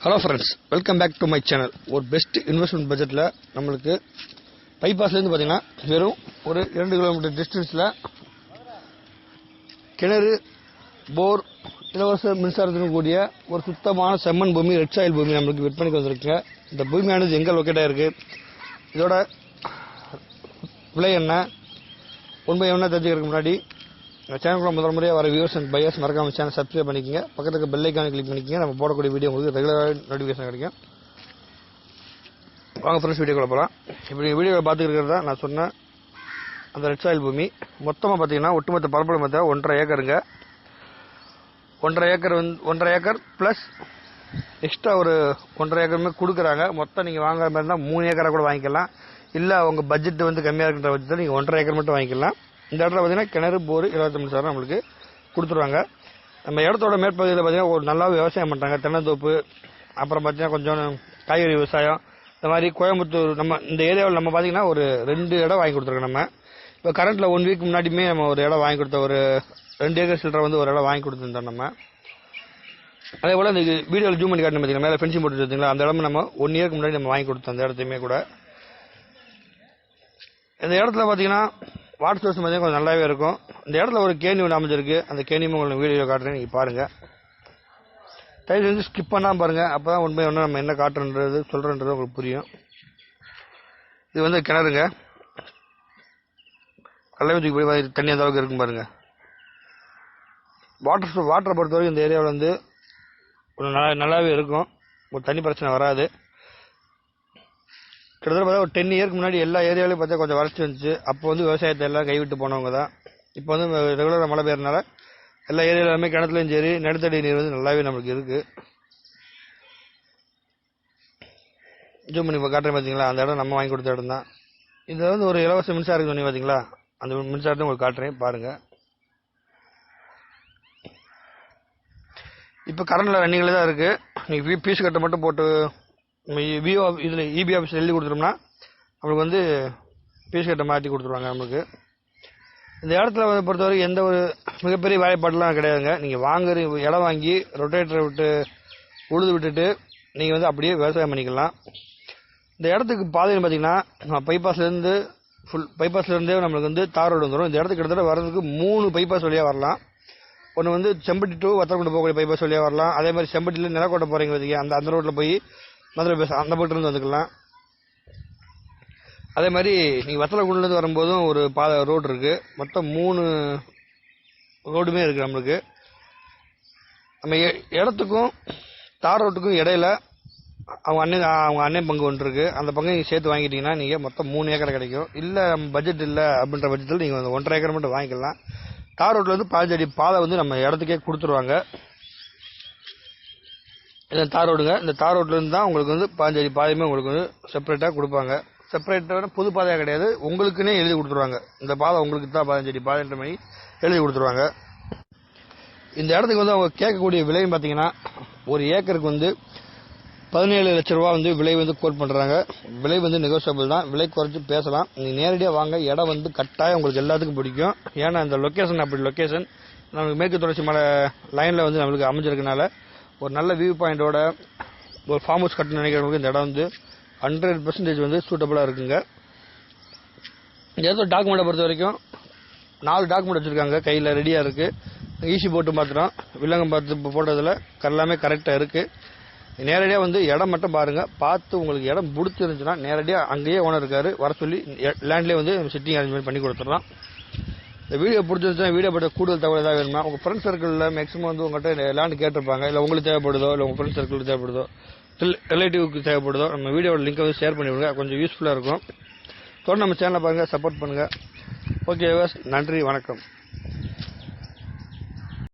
Hello friends welcome back to my channel ஒரு best investment பட்ஜெட்டில் நம்மளுக்கு பைபாஸ்லேருந்து பார்த்தீங்கன்னா வெறும் ஒரு இரண்டு கிலோமீட்டர் டிஸ்டன்ஸில் கிணறு போர் இலவச மின்சாரத்துடன் கூடிய ஒரு சுத்தமான செம்மண் பூமி ரெட் சாயில் பூமி நம்மளுக்கு விற்பனைக்கு வந்திருக்குங்க இந்த பூமியானது எங்கே லொக்கேட்டாக இருக்குது இதோட விலை என்ன? உண்மை என்ன தெரிஞ்சுக்கிறதுக்கு முன்னாடி சேனல் சேனலுக்குள்ள முதல் முறையாக வர வியூஸ் அண்ட் பையர்ஸ் மறக்காம சேனல் சப்ஸ்கிரைப் பண்ணிக்கங்க. பக்கத்துக்கு பெல் ஐக்கான கிளிக் பண்ணிக்கங்க. நம்ம போடக்கூடிய வீடியோ உங்களுக்கு ரெகுலராக நோட்டிஃபிகேஷன் கிடைக்கும். வாங்க ஃப்ரெண்ட்ஸ் வீடியோக்குள்ள போகலாம் இப்போ நீங்கள் வீடியோவில் பார்த்துக்கிறதா நான் சொன்னேன் அந்த ரெட் சாயில் பூமி. மொத்தமாக பார்த்தீங்கன்னா ஒட்டுமொத்த பரப்பளவு பார்த்தா ஒன்றரை ஏக்கருங்க. ஒன்றரை ஏக்கர் வந்து ஒன்றரை ஏக்கர் ப்ளஸ் எக்ஸ்ட்ரா ஒரு ஒன்றரை ஏக்கருமே கொடுக்குறாங்க. மொத்தம் நீங்கள் வாங்குற மாதிரி இருந்தால் மூணு ஏக்கராக கூட வாங்கிக்கலாம். இல்லை உங்கள் பட்ஜெட் வந்து கம்மியாக இருக்கிற பட்சத்தில் நீங்கள் ஒன்றரை ஏக்கர் மட்டும் வாங்கிக்கலாம். இந்த இடத்துல பார்த்தீங்கன்னா கிணறு போர் இருபத்தி மின்சாரம் நம்மளுக்கு கொடுத்துருவாங்க. நம்ம இடத்தோட மேற்பகுதியில் பார்த்தீங்கன்னா ஒரு நல்லா விவசாயம் பண்ணுறாங்க தென்னந்தோப்பு அப்புறம் பார்த்தீங்கன்னா கொஞ்சம் காய்கறி விவசாயம் இந்த மாதிரி கோயம்புத்தூர் நம்ம இந்த ஏரியாவில் நம்ம பார்த்தீங்கன்னா ஒரு ரெண்டு இடம் வாங்கி கொடுத்துருக்கோம் நம்ம. இப்போ கரண்ட்டில் ஒன் வீக் முன்னாடியுமே நம்ம ஒரு இடம் வாங்கி கொடுத்த ஒரு ரெண்டு ஏக்கர் சில்லரை வந்து ஒரு இடம் வாங்கி கொடுத்துருந்தோம் நம்ம. அதே போல் இந்த வீடியோவில் ஜூம் பண்ணி காட்டணும் பார்த்தீங்கன்னா மேலே ஃபென்சிங் போட்டு அந்த இடமும் நம்ம ஒன் இயருக்கு முன்னாடி நம்ம வாங்கி கொடுத்தோம் அந்த இடத்தையுமே கூட. இந்த இடத்துல பார்த்தீங்கன்னா வாட்டர் சோர்ஸ் பார்த்தீங்கன்னா கொஞ்சம் நல்லாவே இருக்கும். இந்த இடத்துல ஒரு கேணி ஒன்று அமைஞ்சிருக்கு. அந்த கேணியும் உங்களுக்கு வீடியோ காட்டுறேன். நீங்கள் பாருங்கள் தயவு செஞ்சு ஸ்கிப் பண்ணாமல் பாருங்கள் அப்போ தான் உண்மை ஒன்று நம்ம என்ன காட்டுறது சொல்கிறன்றது உங்களுக்கு புரியும். இது வந்து கிணறுங்க. கல்லவை தூக்கி போய் தண்ணி அந்த அளவுக்கு இருக்கும் பாருங்கள் வாட்டர் வாட்டரை பொறுத்தவரைக்கும் இந்த ஏரியாவில் வந்து கொஞ்சம் நல்லா நல்லாவே இருக்கும். ஒரு தண்ணி பிரச்சனை வராது. கிட்டத்தட்ட பார்த்தா ஒரு டென் இயர்க்கு முன்னாடி எல்லா ஏரியாவிலையும் பார்த்தா கொஞ்சம் வறட்சி வந்துச்சு. அப்போ வந்து விவசாயத்தை எல்லாம் கைவிட்டு போனவங்க தான் இப்போ வந்து ரெகுலராக மழை பெய்யறதுனால எல்லா ஏரியாவிலுமே கிணத்துலையும் சரி நிலத்தடி நீர் வந்து நல்லாவே நம்மளுக்கு இருக்குது ஜூம் பண்ணி இப்போ காட்டுறேன் பார்த்தீங்களா அந்த இடம் நம்ம வாங்கி கொடுத்த இடம் தான் இது வந்து ஒரு இலவச மின்சாரம் சொன்னீங்க பார்த்தீங்களா அந்த மின்சாரத்தை உங்களுக்கு காட்டுறேன் பாருங்கள் இப்போ கரண்டில் ரன்னிங்கில் தான் இருக்குது நீங்கள் பீஸ் கட்டை மட்டும் போட்டு விஓ இதில் இபி ஆஃபீஸில் எழுதி கொடுத்துட்டோம்னா நம்மளுக்கு வந்து பீஸ் கட்டை மாற்றி கொடுத்துருவாங்க நம்மளுக்கு இந்த இடத்துல வந்து பொறுத்தவரைக்கும் எந்த ஒரு மிகப்பெரிய வேலைப்பாடுலாம் கிடையாதுங்க. நீங்கள் வாங்குற இடம் வாங்கி ரொட்டேட்டரை விட்டு உழுது விட்டுட்டு நீங்கள் வந்து அப்படியே விவசாயம் பண்ணிக்கலாம். இந்த இடத்துக்கு பாதையில் பார்த்தீங்கன்னா பைபாஸ்லேருந்து ஃபுல் பைபாஸ்லேருந்தே நம்மளுக்கு வந்து தார் ரோடு வந்துடும் இந்த இடத்துக்கு கிட்டத்தட்ட வர்றதுக்கு மூணு பைபாஸ் வழியாக வரலாம். ஒன்று வந்து செம்பட்டி டு வத்தலக்குண்டு போகக்கூடிய பைபாஸ் வழியாக வரலாம். அதே மாதிரி செம்பட்டியில் நிலக்கோட்டை போகிறீங்க பார்த்தீங்க அந்த அந்த ரோட்டில் போய் மதுரை பஸ் அந்த போட்டிருந்து வந்துக்கலாம். அதே மாதிரி நீங்கள் வத்தலக்குண்டுலேருந்து வரும்போதும் ஒரு பாதை ரோடு இருக்குது மொத்தம் மூணு ரோடுமே இருக்குது நம்மளுக்கு. நம்ம எ- இடத்துக்கும் தார் ரோட்டுக்கும் இடையில அவங்க அண்ணன் அவங்க அண்ணன் பங்கு ஒன்று இருக்கு. அந்த பங்கு நீங்கள் சேர்த்து வாங்கிட்டீங்கன்னா நீங்கள் மொத்தம் மூணு ஏக்கர் கிடைக்கும். இல்லை பட்ஜெட் இல்லை அப்படின்ற பட்ஜெட்டில் நீங்கள் ஒன்றரை ஏக்கர் மட்டும் வாங்கிக்கலாம். தார் ரோட்டில் வந்து பாதி அடி பாதை வந்து நம்ம இடத்துக்கே கொடுத்துருவாங்க. இது தார் ரோடுங்க இந்த தார் ரோட்லேருந்து தான் உங்களுக்கு வந்து பாஞ்சு பாதையுமே உங்களுக்கு வந்து செப்பரேட்டாக கொடுப்பாங்க. செப்பரேட்டான புது பாதையாக கிடையாது. உங்களுக்குன்னே எழுதி கொடுத்துருவாங்க. இந்த பாதை உங்களுக்கு தான் பதினஞ்சு அடி பாதைன்ற மாதிரி எழுதி கொடுத்துருவாங்க. இந்த இடத்துக்கு வந்து அவங்க கேட்கக்கூடிய விலைன்னு பார்த்தீங்கன்னா ஒரு ஏக்கருக்கு வந்து பதினேழு லட்ச ரூபா வந்து விலை வந்து கோட் பண்ணுறாங்க விலை வந்து நெகோசியபிள் தான். விலை குறைச்சி பேசலாம். நீங்கள் நேரடியாக வாங்க. இடம் வந்து கட்டாயம் உங்களுக்கு எல்லாத்துக்கும் பிடிக்கும். ஏன்னா இந்த லொக்கேஷன் அப்படி லொக்கேஷன் நமக்கு மேற்கு தொடர்ச்சி மலை லைனில் வந்து நம்மளுக்கு அமைஞ்சிருக்கனால ஒரு நல்ல வியூ பாயிண்டோட ஒரு ஃபார்ம் ஹவுஸ் கட்டணும்னு நினைக்கிறவங்களுக்கு இந்த இடம் வந்து ஹண்ட்ரட் பர்சன்டேஜ் வந்து சூட்டபுளாக இருக்குங்க. ஏதோ டாக்குமெண்ட்டை பொறுத்த வரைக்கும்? நாலு டாக்குமெண்ட் வச்சுருக்காங்க. கையில் ரெடியாக இருக்குது ஈசி போட்டு பார்த்துட்டோம் வில்லங்கம் பார்த்து போட்டதில் எல்லாமே கரெக்டாக இருக்குது நேரடியாக வந்து இடம் மட்டும் பாருங்கள் பார்த்து உங்களுக்கு இடம் பிடிச்சிருந்துச்சுன்னா நேரடியாக அங்கேயே ஓனர் இருக்காரு. வர சொல்லி லேண்ட்லேயே வந்து சிட்டிங் அரேஞ்ச்மெண்ட் பண்ணி கொடுத்துடலாம். இந்த வீடியோ பிடிச்சிருந்துச்சுன்னா வீடியோ பற்றி கூடுதல் தகவல் ஏதாவது வேணுமா உங்கள் ஃப்ரெண்ட் சர்க்கிளில் மேக்ஸிமம் வந்து உங்கள்கிட்ட லேண்ட் கேட்டிருப்பாங்க. இல்லை உங்களுக்கு தேவைப்படுதோ இல்லை உங்கள் ஃப்ரெண்ட் சர்க்கிள் தேவைப்படுதோ ரிலேட்டிவ்க்கு தேவைப்படுதோ நம்ம வீடியோட லிங்க் வந்து ஷேர் பண்ணி விடுங்க. கொஞ்சம் யூஸ்ஃபுல்லாக இருக்கும். தொடர்ந்து நம்ம சேனலை பாருங்கள் சப்போர்ட் பண்ணுங்கள் ஓகே நன்றி வணக்கம்.